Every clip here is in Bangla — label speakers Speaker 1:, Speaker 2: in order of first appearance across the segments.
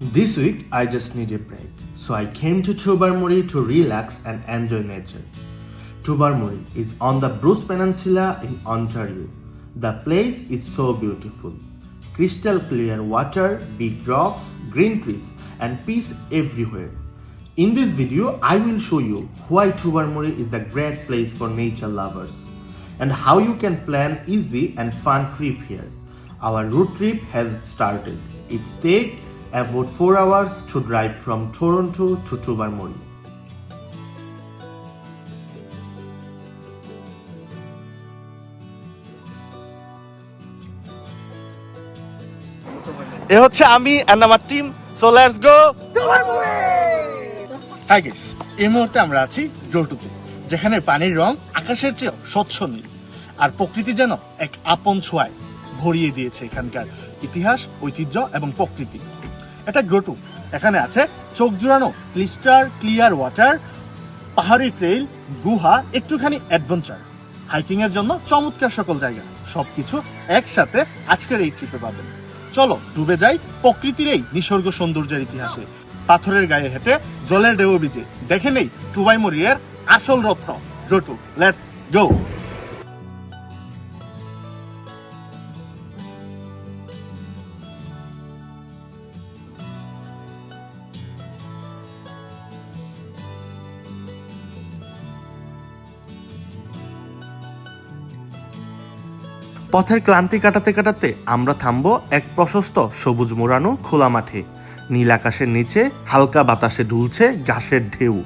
Speaker 1: This week, I just need a break, so I came to Tubarmuri to relax and enjoy nature. Tubarmuri is on the Bruce Peninsula in Ontario. The place is so beautiful. Crystal clear water, big rocks, green trees, and peace everywhere. In this video, I will show you why Tubarmuri is the great place for nature lovers and how you can plan easy and fun trip here. Our road trip has started. It takes about 4 hours to drive from Toronto to Tubarmuri.
Speaker 2: এ হচ্ছে আমি অ্যান্ড আমার team so let's go guys এই মুহূর্তে আমরা আছি জোটুতে যেখানে পানির রং আকাশের চেয়ে স্বচ্ছ নীল আর প্রকৃতি যেন এক আপন ছোঁয়ায় ভরিয়ে দিয়েছে এখানকার ইতিহাস ঐতিহ্য এবং প্রকৃতি। এটা গ্রোটু এখানে আছে চোখ জুড়ানো ক্লিস্টার, ক্লিয়ার ওয়াটার, পাহাড়ি ট্রেইল, গুহা, একটুখানি অ্যাডভেঞ্চার। হাইকিং এর জন্য চমৎকার সকল জায়গা। সবকিছু একসাথে আজকের এই ট্রিপে পাবেন। চলো, ডুবে যাই প্রকৃতির এই নিসর্গ সৌন্দর্যের ইতিহাসে। পাথরের গায়ে হেঁটে জলের ঢেউ বিজে দেখে নেই টুবাই মরিয়ের আসল রত্ন জটু লেটস গো।
Speaker 1: পথের ক্লান্তি কাটাতে কাটাতে আমরা থামবো এক প্রশস্ত সবুজ মোড়ানো খোলা মাঠে। নীল আকাশের নিচে হালকা বাতাসে ঢুলছে ঘাসের ঢেউ।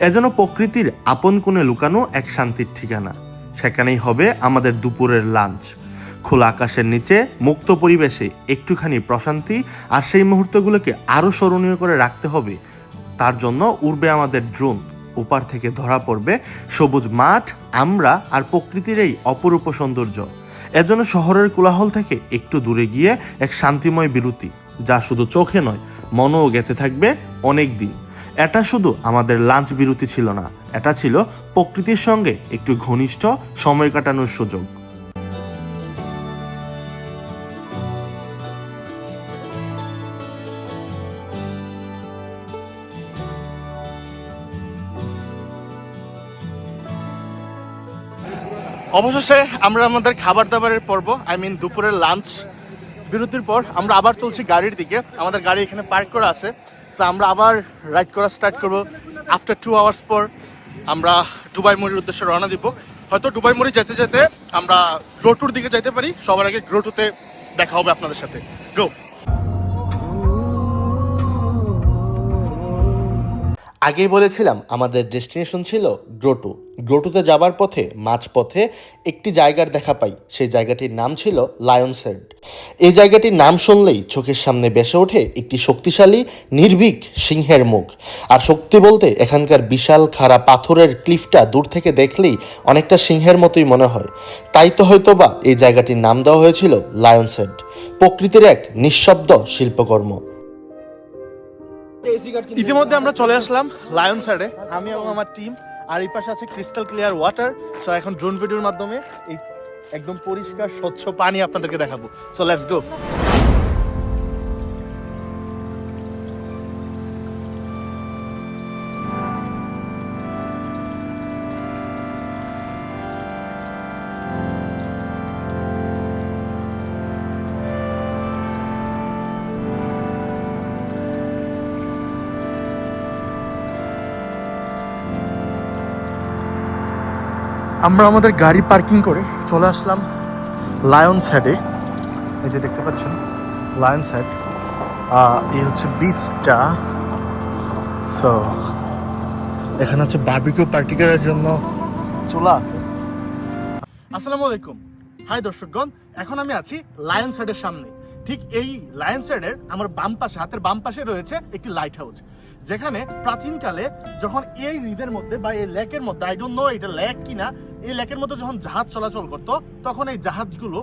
Speaker 1: এজন্য প্রকৃতির আপন কোণে লুকানো এক শান্তির ঠিকানা। সেখানেই হবে আমাদের দুপুরের লাঞ্চ। খোলা আকাশের নিচে মুক্ত পরিবেশে একটুখানি প্রশান্তি আর সেই মুহূর্তগুলোকে আরও স্মরণীয় করে রাখতে হবে। তার জন্য উড়বে আমাদের ড্রোন। ওপার থেকে ধরা পড়বে সবুজ মাঠ, আমরা আর প্রকৃতির এই অপরূপ সৌন্দর্য। এজন্য শহরের কোলাহল থেকে একটু দূরে গিয়ে এক শান্তিময় বিরতি, যা শুধু চোখে নয়, মনও গেঁথে থাকবে অনেক দিন। এটা শুধু আমাদের লাঞ্চ বিরতি ছিল না, এটা ছিল প্রকৃতির সঙ্গে একটু ঘনিষ্ঠ সময় কাটানোর সুযোগ।
Speaker 2: অবশেষে আমরা আমাদের খাবার দাবারের পর্ব আই মিন দুপুরের লাঞ্চ বিরতির পর আমরা আবার চলছি গাড়ির দিকে। আমাদের গাড়ি এখানে পার্ক করা আছে। তো আমরা আবার রাইড করা স্টার্ট করব। আফটার টু আওয়ার্স পর আমরা দুবাই মরির উদ্দেশ্যে রওনা দিব। হয়তো দুবাই মরি যেতে যেতে আমরা গ্রোটুর দিকে যেতে পারি। সবার আগে গ্রোটুতে দেখা হবে আপনাদের সাথে। গো
Speaker 1: আগেই বলেছিলাম, আমাদের ডেস্টিনেশন ছিল গ্রোটু গ্রোটুতে যাবার পথে, মাঝপথে একটি জায়গার দেখা পাই। সেই জায়গাটির নাম ছিল লায়ন্স হেড এই জায়গাটির নাম শুনলেই চোখের সামনে বেসে ওঠে একটি শক্তিশালী, নির্ভীক সিংহের মুখ। আর শক্তি বলতে এখানকার বিশাল, খাড়া পাথরের ক্লিফটা দূর থেকে দেখলেই অনেকটা সিংহের মতোই মনে হয়। তাই তো হয়তোবা এই জায়গাটির নাম দেওয়া হয়েছিল লায়ন্স হেড প্রকৃতির এক নিঃশব্দ শিল্পকর্ম।
Speaker 2: ইতিমধ্যে আমরা চলে আসলাম লায়ন সাইডে আমি এবং আমার টিম আর এই পাশে আছে ক্রিস্টাল ক্লিয়ার ওয়াটার সো এখন ড্রোন ভিডিওর মাধ্যমে এই একদম পরিষ্কার স্বচ্ছ পানি আপনাদেরকে দেখাবো। সো লেটস গো আমরা আমাদের গাড়ি পার্কিং করে চলে আসলাম লায়ন হেডে এই যে দেখতে পাচ্ছেন লায়ন্স হেড এই হচ্ছে বিচটা সো এখানে হচ্ছে বার্বিকিউ পার্টি করার জন্য চলে আছে আসসালামু আলাইকুম। হাই দর্শকগণ, এখন আমি আছি লায়ন হেডের সামনে। ঠিক এই লায়ন্স হেডের আমার বাম পাশে, হাতের বাম পাশে রয়েছে একটি লাইট হাউস যেখানে প্রাচীনকালে যখন এই হ্রদের মধ্যে বা এই লেকের মধ্যে আই ডোন্ট নো এটা লেক কিনা, এই লেকের মধ্যে যখন জাহাজ চলাচল করতো, তখন এই জাহাজগুলো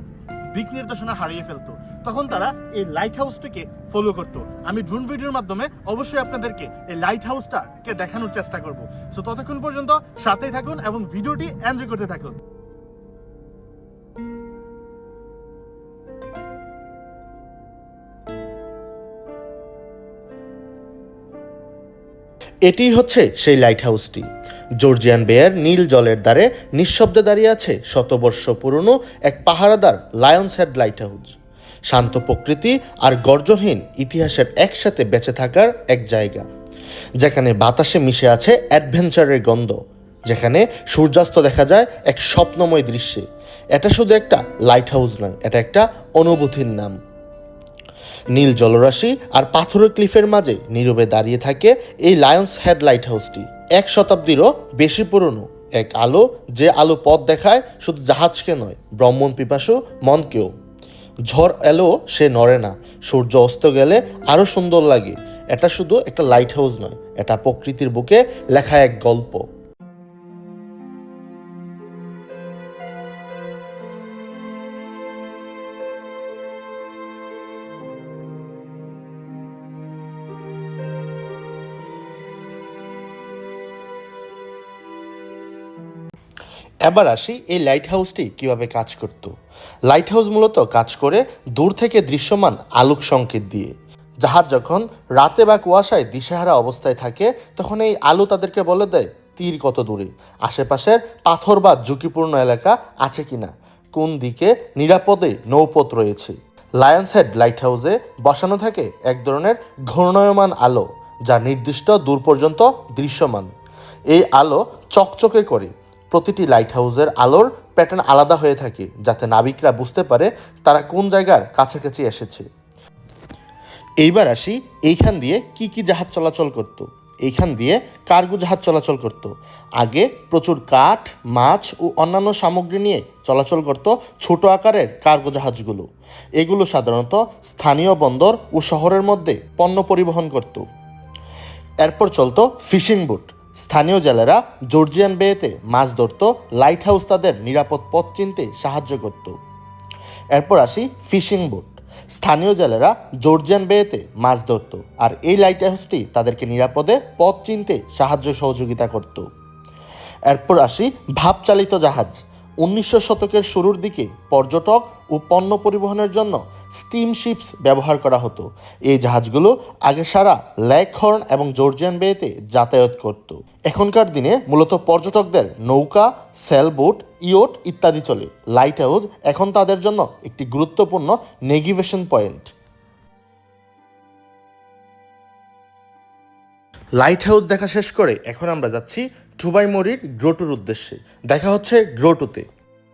Speaker 2: দিক নির্দেশনা হারিয়ে ফেলতো। তখন তারা এই লাইট হাউসটিকে ফলো করতো। আমি ড্রোন ভিডিওর মাধ্যমে অবশ্যই আপনাদেরকে এই লাইট হাউসটাকে দেখানোর চেষ্টা করব। সো ততক্ষণ পর্যন্ত সাথেই থাকুন এবং ভিডিওটি এনজয় করতে থাকুন।
Speaker 1: এটিই হচ্ছে সেই লাইট হাউসটি জর্জিয়ান বেয়ার নীল জলের দ্বারে নিঃশব্দে দাঁড়িয়ে আছে শতবর্ষ পুরনো এক পাহারাদার লায়ন্স হেড লাইট হাউস শান্ত প্রকৃতি আর গর্জনহীন ইতিহাসের একসাথে বেঁচে থাকার এক জায়গা। যেখানে বাতাসে মিশে আছে অ্যাডভেঞ্চারের গন্ধ। যেখানে সূর্যাস্ত দেখা যায় এক স্বপ্নময় দৃশ্যে। এটা শুধু একটা লাইট হাউস নয়, এটা একটা অনুভূতির নাম। নীল জলরাশি আর পাথরের ক্লিফের মাঝে নীরবে দাঁড়িয়ে থাকে এই লায়ন্স হেড লাইট হাউসটি। এক শতাব্দীরও বেশি পুরনো। এক আলো যে আলো পথ দেখায় শুধু জাহাজকে নয়, ব্রহ্মণ পিপাসু মনকেও। ঝড় এলো, সে নড়ে না। সূর্য অস্ত গেলে আরও সুন্দর লাগে। এটা শুধু একটা লাইট হাউস নয়, এটা প্রকৃতির বুকে লেখা এক গল্প। এবার আসি এই লাইট হাউসটি কীভাবে কাজ করত। লাইট হাউস মূলত কাজ করে দূর থেকে দৃশ্যমান আলোক সংকেত দিয়ে। জাহাজ যখন রাতে বা কুয়াশায় দিশেহারা অবস্থায় থাকে, তখন এই আলো তাদেরকে বলে দেয়, তীর কত দূরে? আশেপাশের পাথর বা ঝুঁকিপূর্ণ এলাকা আছে কিনা কোন দিকে নিরাপদে নৌপথ রয়েছে? লায়ন্স হেড লাইট হাউসে বসানো থাকে এক ধরনের ঘূর্ণয়মান আলো, যা নির্দিষ্ট দূর পর্যন্ত দৃশ্যমান। এই আলো চকচকে করে প্রতিটি লাইট হাউসের আলোর প্যাটার্ন আলাদা হয়ে থাকে, যাতে নাবিকরা বুঝতে পারে তারা কোন জায়গার কাছাকাছি এসেছে। এইবার আসি এইখান দিয়ে কি কি জাহাজ চলাচল করত। এইখান দিয়ে কার্গো জাহাজ চলাচল করত। আগে প্রচুর কাঠ, মাছ ও অন্যান্য সামগ্রী নিয়ে চলাচল করত ছোট আকারের কার্গো জাহাজগুলো। এগুলো সাধারণত স্থানীয় বন্দর ও শহরের মধ্যে পণ্য পরিবহন করত। এরপর চলত ফিশিং বুট স্থানীয় জেলেরা জর্জিয়ান বেয়েতে মাছ ধরত লাইট হাউস তাদের নিরাপদ পথ চিনতে সাহায্য করত। এরপর আসি ফিশিং বোট। স্থানীয় জেলেরা জর্জিয়ান বেয়েতে মাছ ধরত আর এই লাইট হাউসটি তাদেরকে নিরাপদে পথ চিনতে সাহায্য সহযোগিতা করত। এরপর আসি ভাবচালিত জাহাজ। উনিশশো শতকের শুরুর দিকে পর্যটক ও পণ্য পরিবহনের জন্য স্টিম শিপস ব্যবহার করা হতো। এই জাহাজগুলো আগে সারা ল্যাকহর্ন এবং জর্জিয়ান বেতে যাতায়াত করত। এখনকার দিনে মূলত পর্যটকদের নৌকা, সেলবোট, ইয়োট ইত্যাদি চলে। লাইট হাউস এখন তাদের জন্য একটি গুরুত্বপূর্ণ নেগিভেশন পয়েন্ট। লাইট হাউস দেখা শেষ করে এখন আমরা যাচ্ছি টুবাইমরির গ্রোটুর উদ্দেশ্যে। দেখা হচ্ছে গ্রোটুতে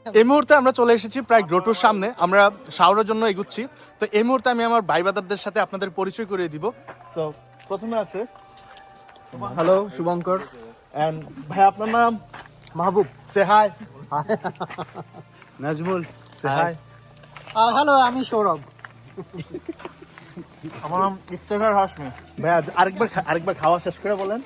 Speaker 2: এই মুহূর্তে আমরা চলে এসেছি প্রায় গ্রোটোর সামনে। আমরা শাওয়ারের জন্য এগুচ্ছি। তো এই মুহূর্তে আমি আমার ভাই বাদারদের সাথে আপনাদের পরিচয় করিয়ে দিব। তো প্রথমে আছে
Speaker 3: হ্যালো শুভঙ্কর।
Speaker 2: এন্ড ভাই আপনার নাম?
Speaker 3: Mahbub.
Speaker 2: Say hi
Speaker 3: Nazmul
Speaker 2: say hi
Speaker 3: hello আমি সৌরভ। আমার নাম ইফতেখার হাসমি
Speaker 2: ভাই আজ- আরেকবার আরেকবার খাওয়া শেষ করে বলেন।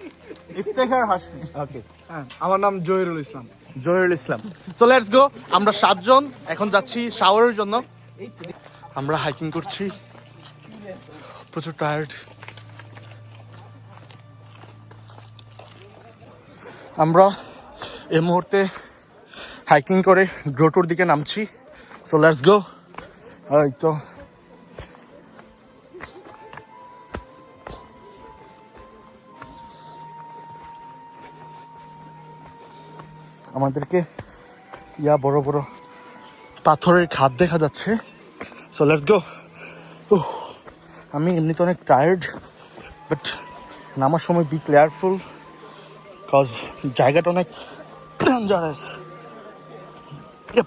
Speaker 3: ইফতেখার হাসমি
Speaker 2: ওকে
Speaker 3: হ্যাঁ আমার নাম Zahirul Islam.
Speaker 2: Zahirul Islam. So let's go আমরা সাতজন এখন যাচ্ছি শাওয়ারের জন্য। আমরা হাইকিং করছি। প্রচুর টায়ার্ড আমরা এই মুহূর্তে হাইকিং করে গ্রোটোর দিকে নামছি। সো লেটস গো এই তো। আমাদেরকে ইয়া বড় বড় পাথরের খাদ দেখা যাচ্ছে। সো লেটস গো আমি এমনিতে অনেক টায়ার্ড বাট নামার সময় বি কেয়ারফুল কজ জায়গাটা অনেক ডেঞ্জারাস না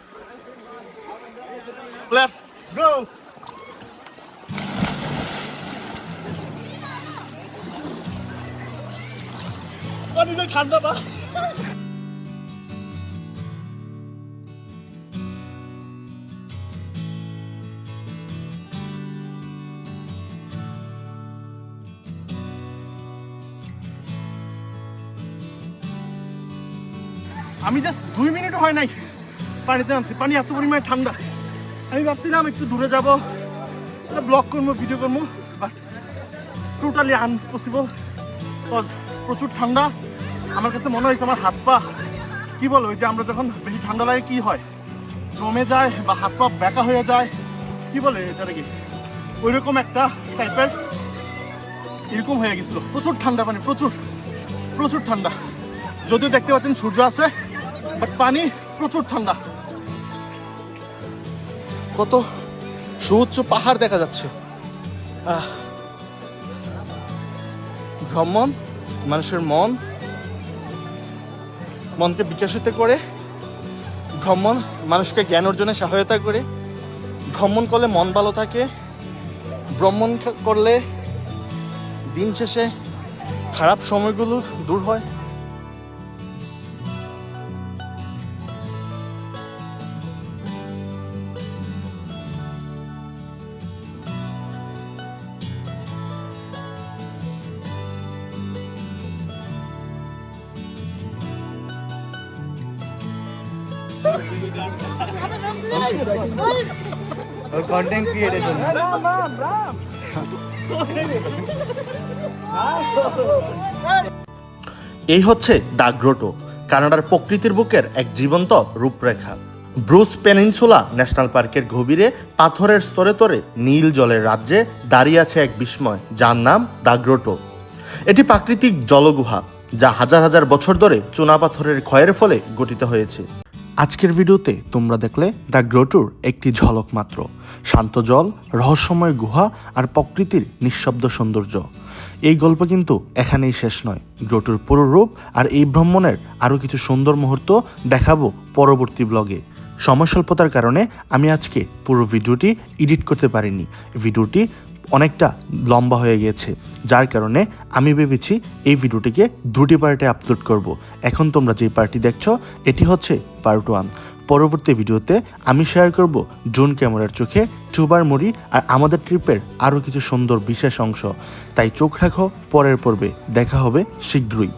Speaker 2: আমি জাস্ট দুই মিনিট হয় নাই। পানিতে নামছি। পানি এত পরিমাণে ঠান্ডা। আমি ভাবছিলাম একটু দূরে যাব। ব্লগ করব ভিডিও করব বাট টোটালি আনপসিবল কজ প্রচুর ঠান্ডা। আমার কাছে মনে হয়েছে আমার হাত পা। কি বলো যে আমরা যখন বেশি ঠান্ডা লাগে, কি হয়? জমে যায় বা হাত পা ব্যাকা হয়ে যায়। কি বলে এটা কি ওইরকম একটা টাইপের এরকম হয়ে গেছিল। প্রচুর ঠান্ডা পানি, প্রচুর। প্রচুর ঠান্ডা। যদিও দেখতে পাচ্ছেন সূর্য আছে। বাট পানি প্রচুর ঠান্ডা। কত সুউচ্চ পাহাড় দেখা যাচ্ছে। ভ্রমণ, মানুষের মন। মনকে বিকশিত করে। ভ্রমণ, মানুষকে জ্ঞান অর্জনে সহায়তা করে। ভ্রমণ করলে মন ভালো থাকে। ভ্রমণ করলে দিন শেষে খারাপ সময়গুলো দূর হয়।
Speaker 3: কন্টেন্ট ক্রিয়েটের জন্য
Speaker 1: এই হচ্ছে দাগ্রোটো কানাডার প্রকৃতির বুকের এক জীবন্ত রূপরেখা। ব্রুস পেনিনসুলা ন্যাশনাল পার্কের গভীরে পাথরের স্তরে তরে নীল জলের রাজ্যে দাঁড়িয়ে আছে এক বিস্ময় যার নাম দাগ্রোটো এটি প্রাকৃতিক জলগুহা যা হাজার হাজার বছর ধরে চুনাপাথরের ক্ষয়ের ফলে গঠিত হয়েছে। আজকের ভিডিওতে তোমরা দেখলে দ্য গ্রোটুর একটি ঝলক মাত্র। শান্ত জল, রহস্যময় গুহা আর প্রকৃতির নিঃশব্দ সৌন্দর্য। এই গল্প কিন্তু এখানেই শেষ নয়। গ্রোটুর পুরো রূপ আর এই ভ্রমণের আরও কিছু সুন্দর মুহূর্ত দেখাবো পরবর্তী ব্লগে। সময় স্বল্পতার কারণে আমি আজকে পুরো ভিডিওটি এডিট করতে পারিনি। ভিডিওটি অনেকটা লম্বা হয়ে গিয়েছে, যার কারণে আমি ভেবেছি এই ভিডিওটিকে দুটি পার্টে আপলোড করব। এখন তোমরা যে পার্টি দেখছ, এটি হচ্ছে পার্ট ওয়ান পরবর্তী ভিডিওতে আমি শেয়ার করব জুন ক্যামেরার চোখে চুবার মুড়ি আর আমাদের ট্রিপের আরও কিছু সুন্দর বিশেষ অংশ। তাই চোখ রাখো, পরের পর্বে দেখা হবে শীঘ্রই।